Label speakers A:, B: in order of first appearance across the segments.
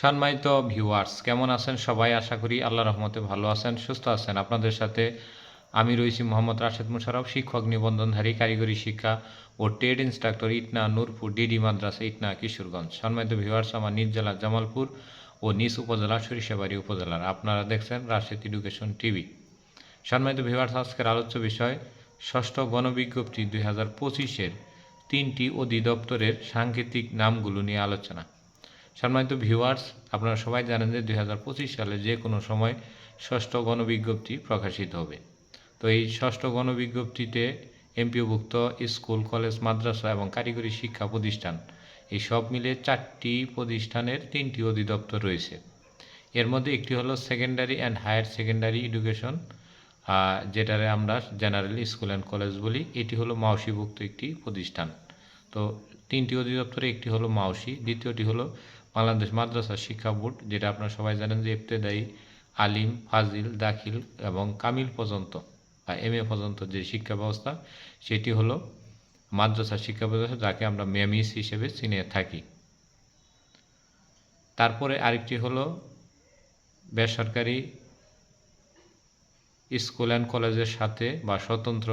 A: সম্মানিত ভিউয়ার্স কেমন আছেন সবাই? আশা করি আল্লাহ রহমতে ভালো আছেন, সুস্থ আছেন। আপনাদের সাথে আমি রয়েছি মোহাম্মদ রাশেদ মুশারফ, শিক্ষক নিবন্ধনধারী, কারিগরি শিক্ষা ও trade instructor Itna Nurpur, DD Madrasa, Itna Kishoreganj. সম্মানিত ভিউয়ার্স আমার নিজ জেলা জামালপুর ও নিজ উপজেলা সরিষাবাড়ি উপজেলার। আপনারা দেখছেন রাশেদ এডুকেশন টিভি। সম্মানিত ভিউয়ার্স আজকের আলোচ্য বিষয়, ষষ্ঠ গণবিজ্ঞপ্তি দুই হাজার পঁচিশের তিনটি অধিদপ্তরের সাংকেতিক নামগুলো নিয়ে আলোচনা। সম্মানিত ভিউয়ার্স, আপনারা সবাই জানেন যে দুই হাজার পঁচিশ সালে যে কোনো সময় ষষ্ঠ গণবিজ্ঞপ্তি প্রকাশিত হবে। তো এই ষষ্ঠ গণবিজ্ঞপ্তিতে এমপিওভুক্ত স্কুল, কলেজ, মাদ্রাসা এবং কারিগরি শিক্ষা প্রতিষ্ঠান, এই সব মিলে চারটি প্রতিষ্ঠানের তিনটি অধিদপ্তর রয়েছে। এর মধ্যে একটি হলো secondary and higher secondary education যেটারে আমরা জেনারেল স্কুল অ্যান্ড কলেজ বলি। এটি হলো মাউসিভুক্ত একটি প্রতিষ্ঠান। তো তিনটি অধিদপ্তরে একটি হলো মাউসি, দ্বিতীয়টি হলো বাংলাদেশ মাদ্রাসা শিক্ষা বোর্ড, যেটা আপনারা সবাই জানেন যে ইবতেদায়ী আলিম, ফাজিল, দাখিল এবং কামিল পর্যন্ত বা এম এ পর্যন্ত যে শিক্ষা ব্যবস্থা, সেটি হলো মাদ্রাসা শিক্ষা ব্যবস্থা যাকে আমরা মেমিস হিসেবে চিনে থাকি। তারপরে আরেকটি হলো বেসরকারি স্কুল অ্যান্ড কলেজের সাথে বা স্বতন্ত্র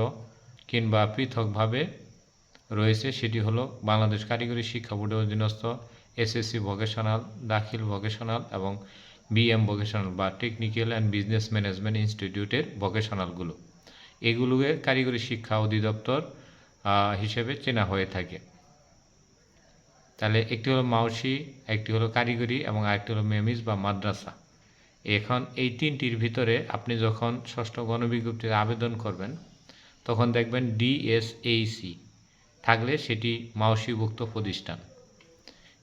A: কিংবা পৃথকভাবে রয়েছে, সেটি হলো বাংলাদেশ কারিগরি শিক্ষা বোর্ডের অধীনস্থ এসএসসি ভোকেশনাল দাখিল ভোকেশনাল এবং বিএম ভোকেশনাল বা টেকনিক্যাল অ্যান্ড বিজনেস ম্যানেজমেন্ট ইনস্টিটিউটের ভোকেশনালগুলো এগুলোকে কারিগরি শিক্ষা অধিদপ্তর হিসেবে চেনা হয়ে থাকে। তাহলে একটি হলো মাউসি, একটি হলো কারিগরি এবং আরেকটি হলো মেমিস বা মাদ্রাসা। এখন এই তিনটির ভিতরে আপনি যখন ষষ্ঠ গণবিজ্ঞপ্তিতে আবেদন করবেন, তখন দেখবেন ডিএসএইসি থাকলে সেটি মাউসিভুক্ত প্রতিষ্ঠান।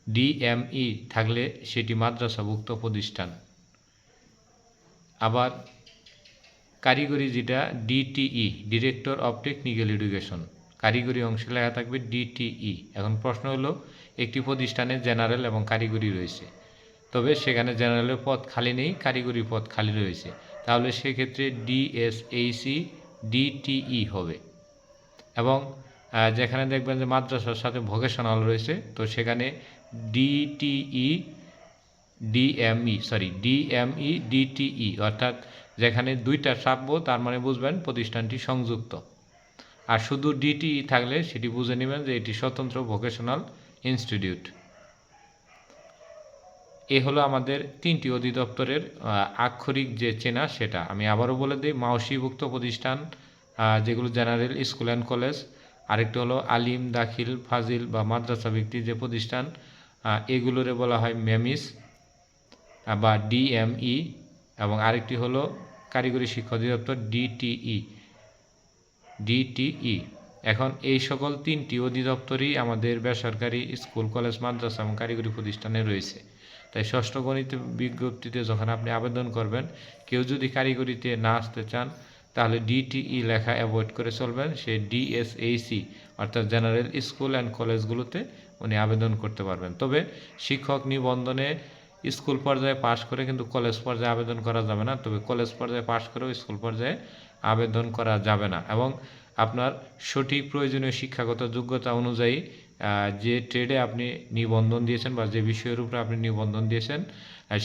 A: ডিএমই থাকলে সেটি মাদ্রাসাভুক্ত প্রতিষ্ঠান। আবার কারিগরি যেটা DTE director of technical education কারিগরি অংশে লেখা থাকবে ডিটিই। এখন প্রশ্ন হলো, একটি প্রতিষ্ঠানে জেনারেল এবং কারিগরি রয়েছে। তবে সেখানে জেনারেলের পদ খালি নেই, কারিগরি পদ খালি রয়েছে। তাহলে সেক্ষেত্রে ডিএসএইসি ডিটিই হবে। এবং যেখানে দেখবেন যে মাদ্রাসার সাথে ভোকেশনাল রয়েছে, তো সেখানে DTE DME sorry DME DTE অর্থাৎ যেখানে দুইটা থাকব তার মানে বুঝবেন প্রতিষ্ঠানটি সংযুক্ত। আর শুধু ডিটিই থাকলে সেটি বুঝে নেবেন যে এটি স্বতন্ত্র ভোকেশনাল ইনস্টিটিউট এ হলো আমাদের তিনটি অধিদপ্তরের আক্ষরিক যে চেনা সেটা। আমি আবারও বলে দিই মাওসিভুক্ত প্রতিষ্ঠান যেগুলো জেনারেল স্কুল অ্যান্ড কলেজ আরেকটি হলো আলিম, দাখিল, ফাজিল বা মাদ্রাসা ভিত্তিক যে প্রতিষ্ঠান এগুলোরে বলা হয় মেমিস বা ডিএমই এবং আরেকটি হলো কারিগরি শিক্ষা অধিদপ্তর ডিটিই। ডিটিই। এখন এই সকল তিনটি অধিদপ্তরই আমাদের বেসরকারি স্কুল, কলেজ, মাদ্রাসা এবং কারিগরি প্রতিষ্ঠানে রয়েছে। তাই ষষ্ঠ গণিত বিজ্ঞপ্তিতে যখন আপনি আবেদন করবেন, কেউ যদি কারিগরিতে না আসতে চান তাহলে ডিটিই লেখা অ্যাভয়েড করে চলবেন সে ডিএসএইসি অর্থাৎ জেনারেল স্কুল অ্যান্ড কলেজগুলোতে উনি আবেদন করতে পারবেন। তবে শিক্ষক নিবন্ধনে স্কুল পর্যায়ে পাশ করে কিন্তু কলেজ পর্যায়ে আবেদন করা যাবে না, তবে কলেজ পর্যায়ে পাশ করেও স্কুল পর্যায়ে আবেদন করা যাবে না। এবং আপনার সঠিক প্রয়োজনীয় শিক্ষাগত যোগ্যতা অনুযায়ী যে ট্রেডে আপনি নিবন্ধন দিয়েছেন বা যে বিষয়ের উপরে আপনি নিবন্ধন দিয়েছেন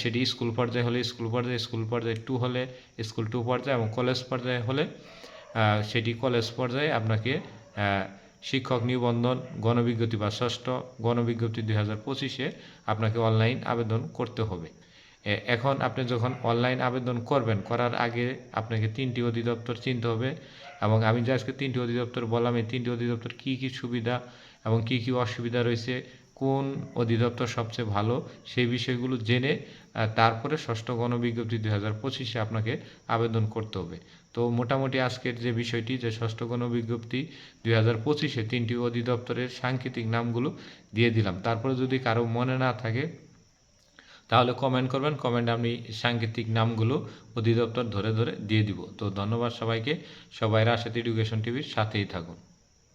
A: সেটি স্কুল পর্যায়ে হলে স্কুল পর্যায়ে স্কুল পর্যায়ে টু হলে, স্কুল টু পর্যায়ে এবং কলেজ পর্যায়ে হলে সেটি কলেজ পর্যায়ে আপনাকে শিক্ষক নিবন্ধন, গণবিজ্ঞপ্তি বা ষষ্ঠ গণবিজ্ঞপ্তি দুই হাজার পঁচিশে আপনাকে অনলাইন আবেদন করতে হবে। এখন আপনি যখন অনলাইন আবেদন করবেন, করার আগে আপনাকে তিনটি অধিদপ্তর চিনতে হবে এবং আমি যে আজকে তিনটি অধিদপ্তর বললাম, এই তিনটি অধিদপ্তর কী কী সুবিধা এবং কী কী অসুবিধা রয়েছে কোন অধিদপ্তর সবচেয়ে ভালো সেই বিষয়গুলো জেনে তারপরে ষষ্ঠ গণবিজ্ঞপ্তি দুই হাজার পঁচিশে আপনাকে আবেদন করতে হবে। তো মোটামুটি আজকের যে বিষয়টি, যে ষষ্ঠ গণবিজ্ঞপ্তি দুই হাজার পঁচিশে তিনটি অধিদপ্তরের সাংকেতিক নামগুলো দিয়ে দিলাম। তারপরে যদি কারও মনে না থাকে, তাহলে কমেন্ট করবেন কমেন্টে আমি সাংকেতিক নামগুলো অধিদপ্তর ধরে ধরে দিয়ে দিব। তো ধন্যবাদ সবাইকে। সবাই রাশেদ এডুকেশন টিভির সাথেই থাকুন।